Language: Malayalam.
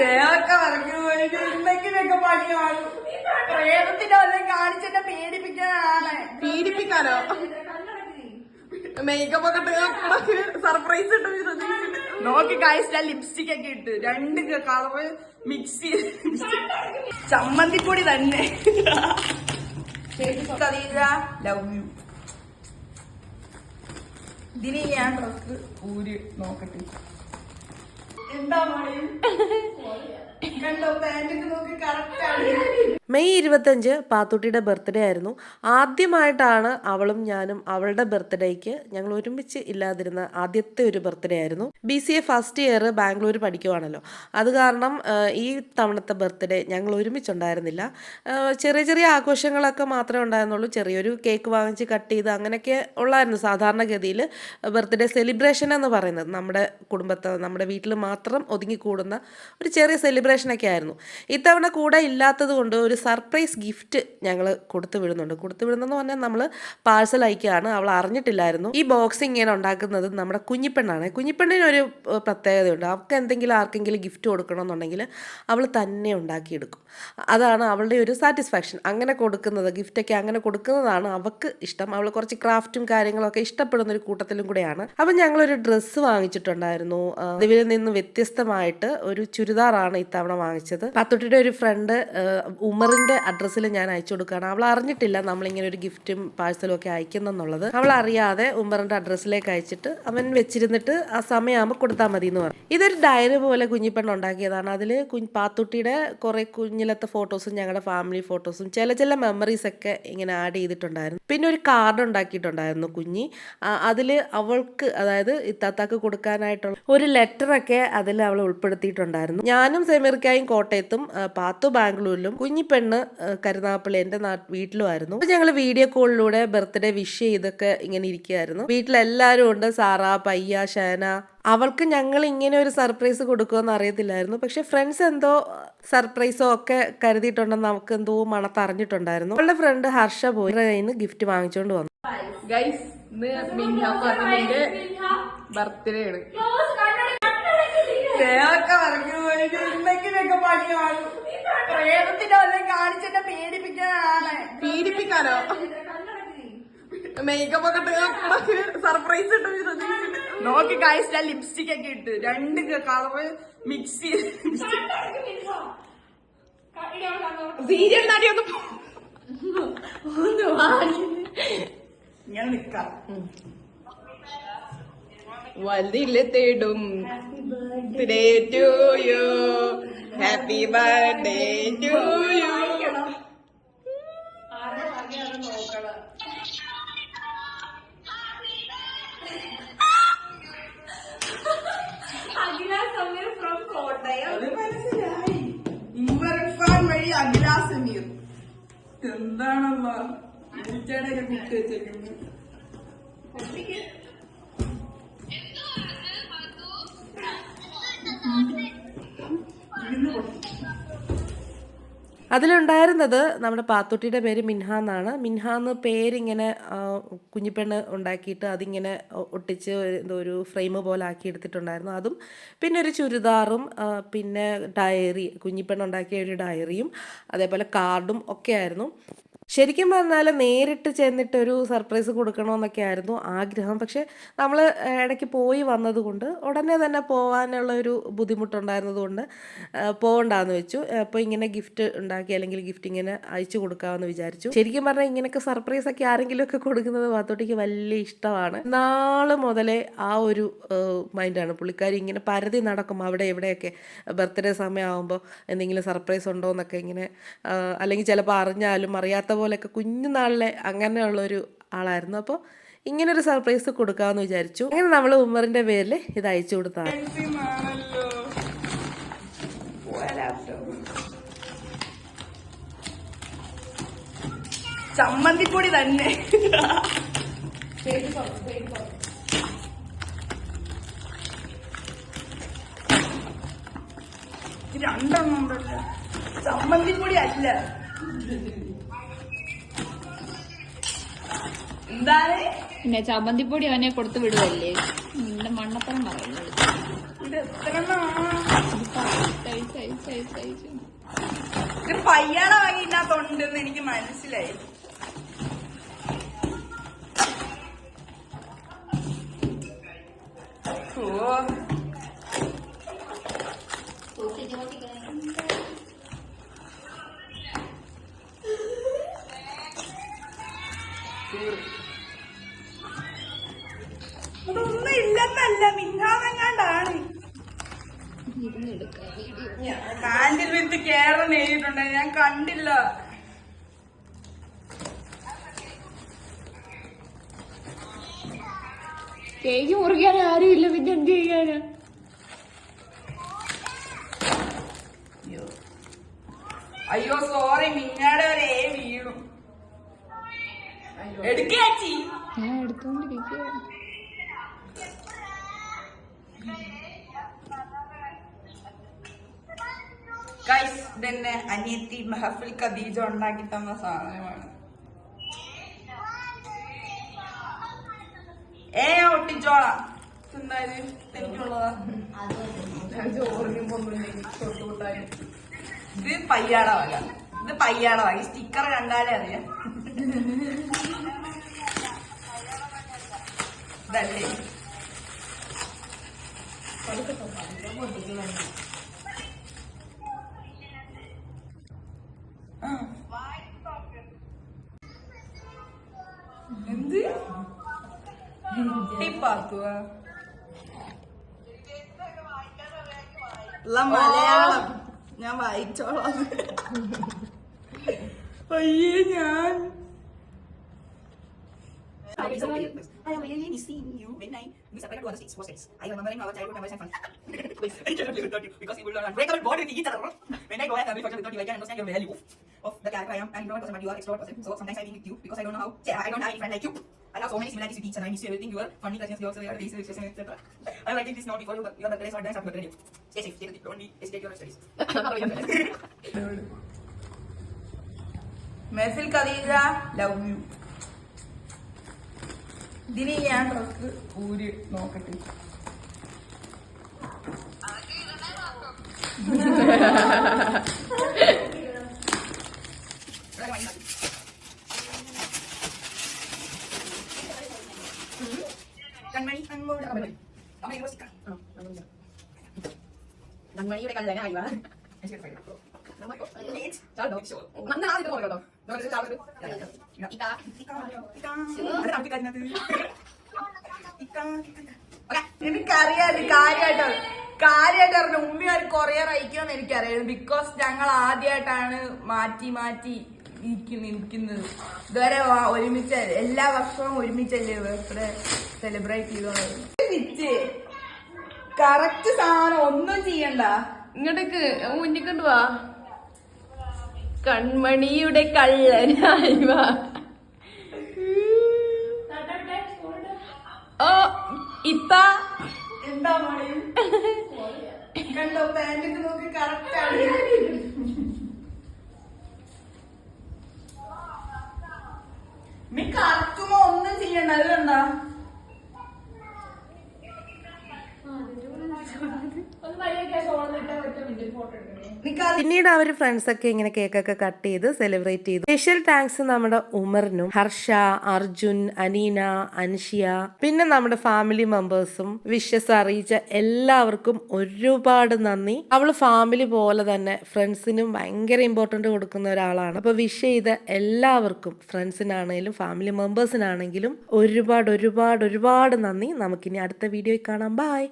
ദേഹമൊക്കെ വരയ്ക്കുന്നു പോയിട്ട് എന്തെങ്കിലുമൊക്കെ പണി കാണും പ്രേതത്തിന്റെ വല്ലതും കാണിച്ചെന്നെ പേടിപ്പിക്കാനാണ്. പീഡിപ്പിക്കാനോ മേക്കപ്പ് ഒക്കെ സർപ്രൈസ് ഇട്ടു നോക്കി ഞാൻ ലിപ്സ്റ്റിക് ഒക്കെ ഇട്ട് രണ്ട് കളറ് മിക്സ് ചെയ്ത് ചമ്മന്തിപ്പൊടി തന്നെ. ലവ് യു ഇതിന് ഞാൻ ഡ്രസ് ഊര് നോക്കട്ടെ. എന്താ മോളെ നോക്കി ആണ്. മെയ് ഇരുപത്തഞ്ച് പാത്തുട്ടിയുടെ ബർത്ത്ഡേ ആയിരുന്നു. ആദ്യമായിട്ടാണ് അവളും ഞാനും അവളുടെ ബർത്ത്ഡേക്ക് ഞങ്ങൾ ഒരുമിച്ച് ഇല്ലാതിരുന്ന ആദ്യത്തെ ഒരു ബർത്ത്ഡേ ആയിരുന്നു. B C A first year Bangalore പഠിക്കുവാണല്ലോ. അത് കാരണം ഈ തവണത്തെ ബർത്ത്ഡേ ഞങ്ങൾ ഒരുമിച്ചുണ്ടായിരുന്നില്ല. ചെറിയ ചെറിയ ആഘോഷങ്ങളൊക്കെ മാത്രമേ ഉണ്ടായിരുന്നുള്ളൂ. ചെറിയൊരു കേക്ക് വാങ്ങിച്ച് കട്ട് ചെയ്ത് അങ്ങനെയൊക്കെ ഉള്ളായിരുന്നു സാധാരണഗതിയിൽ ബർത്ത്ഡേ സെലിബ്രേഷൻ എന്ന് പറയുന്നത്. നമ്മുടെ കുടുംബത്തെ നമ്മുടെ വീട്ടിൽ മാത്രം ഒതുങ്ങിക്കൂടുന്ന ഒരു ചെറിയ സെലിബ്രേഷനൊക്കെ ആയിരുന്നു. ഇത്തവണ കൂടെ ഇല്ലാത്തത് കൊണ്ട് ഒരു സർപ്രൈസ് ഗിഫ്റ്റ് ഞങ്ങൾ കൊടുത്തു വിടുന്നുണ്ട്. കൊടുത്തു വിടുന്നതെന്ന് പറഞ്ഞാൽ നമ്മൾ പാഴ്സൽ അയക്കുകയാണ്. അവൾ അറിഞ്ഞിട്ടില്ലായിരുന്നു. ഈ ബോക്സ് ഇങ്ങനെ ഉണ്ടാക്കുന്നത് നമ്മുടെ കുഞ്ഞിപ്പെണ്ണാണ്. കുഞ്ഞിപ്പെണ്ണിന് ഒരു പ്രത്യേകതയുണ്ട്. അവൾക്ക് എന്തെങ്കിലും ആർക്കെങ്കിലും ഗിഫ്റ്റ് കൊടുക്കണമെന്നുണ്ടെങ്കിൽ അവൾ തന്നെ ഉണ്ടാക്കിയെടുക്കും. അതാണ് അവളുടെ ഒരു സാറ്റിസ്ഫാക്ഷൻ അങ്ങനെ കൊടുക്കുന്നത് ഗിഫ്റ്റൊക്കെ അങ്ങനെ കൊടുക്കുന്നതാണ് അവൾക്ക് ഇഷ്ടം. അവൾ കുറച്ച് ക്രാഫ്റ്റും കാര്യങ്ങളൊക്കെ ഇഷ്ടപ്പെടുന്ന ഒരു കൂട്ടത്തിലും കൂടെയാണ്. അപ്പം ഞങ്ങളൊരു ഡ്രസ്സ് വാങ്ങിച്ചിട്ടുണ്ടായിരുന്നു. ഇതിൽ നിന്ന് വ്യത്യസ്തമായിട്ട് ഒരു ചുരിദാറാണ് ഇത്തവണ വാങ്ങിച്ചത്. പത്തൊട്ടിയുടെ ഒരു ഫ്രണ്ട് ഉമറിന്റെ അഡ്രസ്സിൽ ഞാൻ അയച്ചു കൊടുക്കുകയാണ്. അവൾ അറിഞ്ഞിട്ടില്ല നമ്മളിങ്ങനെ ഒരു ഗിഫ്റ്റും പാഴ്സലും ഒക്കെ അയക്കുന്നെന്നുള്ളത്. അവൾ അറിയാതെ ഉമറിന്റെ അഡ്രസ്സിലേക്ക് അയച്ചിട്ട് അവൻ വെച്ചിരുന്നിട്ട് ആ സമയമാകുമ്പോൾ കൊടുത്താൽ മതി എന്ന് പറഞ്ഞു. ഇതൊരു ഡയറി പോലെ കുഞ്ഞിപ്പെണ്ണ് ഉണ്ടാക്കിയതാണ്. അതിൽ കുഞ്ഞ് പാത്തുട്ടിയുടെ കുറേ കുഞ്ഞിലത്തെ ഫോട്ടോസും ഞങ്ങളുടെ ഫാമിലി ഫോട്ടോസും ചില ചില മെമ്മറീസ് ഒക്കെ ഇങ്ങനെ ആഡ് ചെയ്തിട്ടുണ്ടായിരുന്നു. പിന്നെ ഒരു കാർഡ് ഉണ്ടാക്കിയിട്ടുണ്ടായിരുന്നു കുഞ്ഞി. അതിൽ അവൾക്ക് അതായത് ഇത്താത്താക്ക് കൊടുക്കാനായിട്ടുള്ള ഒരു ലെറ്ററൊക്കെ അതിൽ അവൾ ഉൾപ്പെടുത്തിയിട്ടുണ്ടായിരുന്നു. ഞാനും സെമീർക്കായും കോട്ടയത്തും പാത്തു ബാംഗ്ലൂരിലും കുഞ്ഞിപ്പെണ്ണ് കരുനാപ്പള്ളി എന്റെ എന്റെ വീട്ടിലുമായിരുന്നു. അപ്പോൾ ഞങ്ങൾ വീഡിയോ കോളിലൂടെ ബർത്ത്ഡേ വിഷ് ചെയ്തൊക്കെ ഇങ്ങനെ ഇരിക്കുകയായിരുന്നു വീട്ടിലെല്ലാവരും ഉണ്ട് സാറ പയ്യ ഷാന. അവൾക്ക് ഞങ്ങൾ ഇങ്ങനെ ഒരു സർപ്രൈസ് കൊടുക്കുമെന്ന് അറിയത്തില്ലായിരുന്നു. പക്ഷെ ഫ്രണ്ട്സ് എന്തോ സർപ്രൈസോ ഒക്കെ കരുതിയിട്ടുണ്ടെന്ന് നമുക്ക് എന്തോ മണത്തറിഞ്ഞിട്ടുണ്ടായിരുന്നു അവളുടെ ഫ്രണ്ട് ഹർഷ പോയി. കയ്യിൽ നിന്ന് ഗിഫ്റ്റ് വാങ്ങിച്ചുകൊണ്ട് വന്നു. ഗൈസ് ബർത്ത്ഡേ ആണ്. പ്രേതത്തിന്റെ വല്ലതും കാണിച്ചെന്നെ പേടിപ്പിക്കാനാണ്. പീഡിപ്പിക്കാനോ മേക്കപ്പ് ഒക്കെ സർപ്രൈസ് നോക്കി കാഴ്ച ലിപ്സ്റ്റിക് ഒക്കെ ഇട്ട് രണ്ട് കളറ് മിക്സ് ചെയ്ത് സീരിയൽ നടി ഒന്ന് ഞാൻ നിക്കാം വലുതില്ല തേടും. To you happy birthday to you Sameer എന്താണല്ല? പൂച്ചയുടെ കുട്ടി വെച്ചേക്കുന്നത് അതിലുണ്ടായിരുന്നത് നമ്മുടെ പാത്തുട്ടിയുടെ പേര് മിൻഹ എന്നാണ്. മിൻഹ എന്ന് പേരിങ്ങനെ കുഞ്ഞിപ്പെണ്ണ് ഉണ്ടാക്കിയിട്ട് അതിങ്ങനെ ഒട്ടിച്ച് എന്തോ ഒരു ഫ്രെയിം പോലെ ആക്കി എടുത്തിട്ടുണ്ടായിരുന്നു. അതും പിന്നെ ഒരു ചുരിദാറും പിന്നെ ഡയറി കുഞ്ഞിപ്പെണ്ണ് ഉണ്ടാക്കിയ ഒരു ഡയറിയും അതേപോലെ കാർഡും ഒക്കെ ആയിരുന്നു. ശരിക്കും പറഞ്ഞാൽ നേരിട്ട് ചെന്നിട്ട് ഒരു സർപ്രൈസ് കൊടുക്കണമെന്നൊക്കെ ആയിരുന്നു ആഗ്രഹം. പക്ഷെ നമ്മൾ ഇടയ്ക്ക് പോയി വന്നതുകൊണ്ട് ഉടനെ തന്നെ പോകാനുള്ള ഒരു ബുദ്ധിമുട്ടുണ്ടായിരുന്നതുകൊണ്ട് പോകണ്ടാന്ന് വെച്ചു. അപ്പോൾ ഇങ്ങനെ ഗിഫ്റ്റ് ഉണ്ടാക്കി അല്ലെങ്കിൽ ഗിഫ്റ്റ് ഇങ്ങനെ അയച്ചു കൊടുക്കാമെന്ന് വിചാരിച്ചു. ശരിക്കും പറഞ്ഞാൽ ഇങ്ങനെയൊക്കെ സർപ്രൈസ് ഒക്കെ ആരെങ്കിലും ഒക്കെ കൊടുക്കുന്നത് പാത്തോട്ടിക്ക് വലിയ ഇഷ്ടമാണ്. നാളെ മുതലേ ആ ഒരു മൈൻഡാണ് പുള്ളിക്കാരി ഇങ്ങനെ പരതി നടക്കും അവിടെ എവിടെയൊക്കെ ബർത്ത്ഡേ സമയമാകുമ്പോൾ എന്തെങ്കിലും സർപ്രൈസ് ഉണ്ടോ എന്നൊക്കെ ഇങ്ങനെ അല്ലെങ്കിൽ ചിലപ്പോൾ അറിഞ്ഞാലും അറിയാത്ത പോലെയൊക്കെ കുഞ്ഞുനാളിലെ അങ്ങനെയുള്ളൊരു ആളായിരുന്നു. അപ്പോൾ ഇങ്ങനൊരു സർപ്രൈസ് കൊടുക്കാമെന്ന് വിചാരിച്ചു. അങ്ങനെ നമ്മൾ ഉമ്മറിന്റെ പേരിൽ ഇത് അയച്ചു ആണല്ലോ ചമ്മന്തിപ്പൊടി തന്നെ. രണ്ടെണ്ണം ഉണ്ടല്ലോ. ചമ്മന്തിപ്പൊടി അല്ല. എന്താണ്? പിന്നെ ചമ്മന്തിപ്പൊടി അവനെ കൊടുത്തു വിടുവല്ലേ? നിന്റെ മണ്ണപ്പുറം പറയുന്നത്. ഇത് എത്ര ഇത് എനിക്ക് മനസ്സിലായി. ഓ. കാൻഡിൽ വിത്ത് കേരളം എഴുതിയിട്ടുണ്ട്. ഞാൻ കണ്ടില്ല. കേക്ക് മുറിക്കാൻ ആരും ഇല്ല. പിന്നെ എന്ത് ചെയ്യാനാ? അയ്യോ. അയ്യോ സോറി മിന്നാടെ വരെ വീണു. എടുക്കാച്ചി ഞാൻ എടുത്തോണ്ടിരിക്കുക ഗൈസ് ഇതന്നെ അനിയത്തി മെഹഫിൽ ഖദീജ ഉണ്ടാക്കി തന്ന സാധനമാണ്. ഏ ഒട്ടിച്ചോളാം. ഇത് പയ്യാട വക. ഇത് പയ്യാട വക. ഈ സ്റ്റിക്കർ കണ്ടാലേ അറിയാം. ഇതല്ലേ? ആ. എന്ത്? ടിപ്പാത്തുക മലയാളം. ഞാൻ വായിച്ചോളാം. അയ്യേ ഞാൻ. I am really missing you when I disappeared to other states, hostels. I remembering our childhood. I cannot live without you because will not unbreakable bond with each other. When I go at family function without you, I can understand your value of the character I am. I'm not person, but you are extrovert person. So sometimes I think with you because I don't know how. Yeah, I don't have any friend like you. I have so many similarities with each other. I miss you everything. You are funny, questions, you etc. I'm writing this now before you, dance. Stay safe, ഇതിന് ഞാൻ ഡ്രസ് ഊരി നോക്കട്ടെ കൺമണി കൺമോട് കൺമണിയുടെ കല്യാണം ആയി വാ എനിക്കറിയാം കാര്യമായിട്ട് കാര്യമായിട്ട് അറിഞ്ഞ ഉമ്മിയാർ കൊറിയർ അയക്കുമെന്ന് എനിക്കറിയാം ബിക്കോസ് ഞങ്ങൾ ആദ്യമായിട്ടാണ് മാറ്റി മാറ്റി നിൽക്കുന്നത് ഇതുവരെ ഒരുമിച്ച എല്ലാ വർഷവും ഒരുമിച്ചല്ലേ ബർത്ത്ഡേ സെലിബ്രേറ്റ് ചെയ്തോളൂ കറക്റ്റ് സാധനം ഒന്നും ചെയ്യണ്ട ഇങ്ങോട്ടേക്ക് മുന്നിൽ കൊണ്ടുവാ കൺമണിയുടെ കള്ളനായി വാ. ഓ ഇപ്പ. എന്താ കണ്ടോ പാന്റ് നോക്കി കറക്റ്റ് ആണ്. നീ കറക്കുമ്പോ ഒന്നും ചെയ്യണ്ട. അത് കണ്ടാ ഫോട്ടോ കറ- പിന്നീട് അവർ ഫ്രണ്ട്സൊക്കെ ഇങ്ങനെ കേക്കൊക്കെ കട്ട് ചെയ്ത് സെലിബ്രേറ്റ് ചെയ്തു. സ്പെഷ്യൽ താങ്ക്സ് നമ്മുടെ ഉമറിനും ഹർഷ അർജുൻ അനീന അൻഷിയ പിന്നെ നമ്മുടെ ഫാമിലി മെമ്പേഴ്സും വിഷസ് അറിയിച്ച എല്ലാവർക്കും ഒരുപാട് നന്ദി. അവൾ ഫാമിലി പോലെ തന്നെ ഫ്രണ്ട്സിനും ഭയങ്കര ഇമ്പോർട്ടന്റ് കൊടുക്കുന്ന ഒരാളാണ്. അപ്പൊ വിഷ് ചെയ്ത എല്ലാവർക്കും ഫ്രണ്ട്സിനാണെങ്കിലും ഫാമിലി മെമ്പേഴ്സിനാണെങ്കിലും ഒരുപാട് ഒരുപാട് ഒരുപാട് നന്ദി. നമുക്കിനി അടുത്ത വീഡിയോയിൽ കാണാം. ബൈ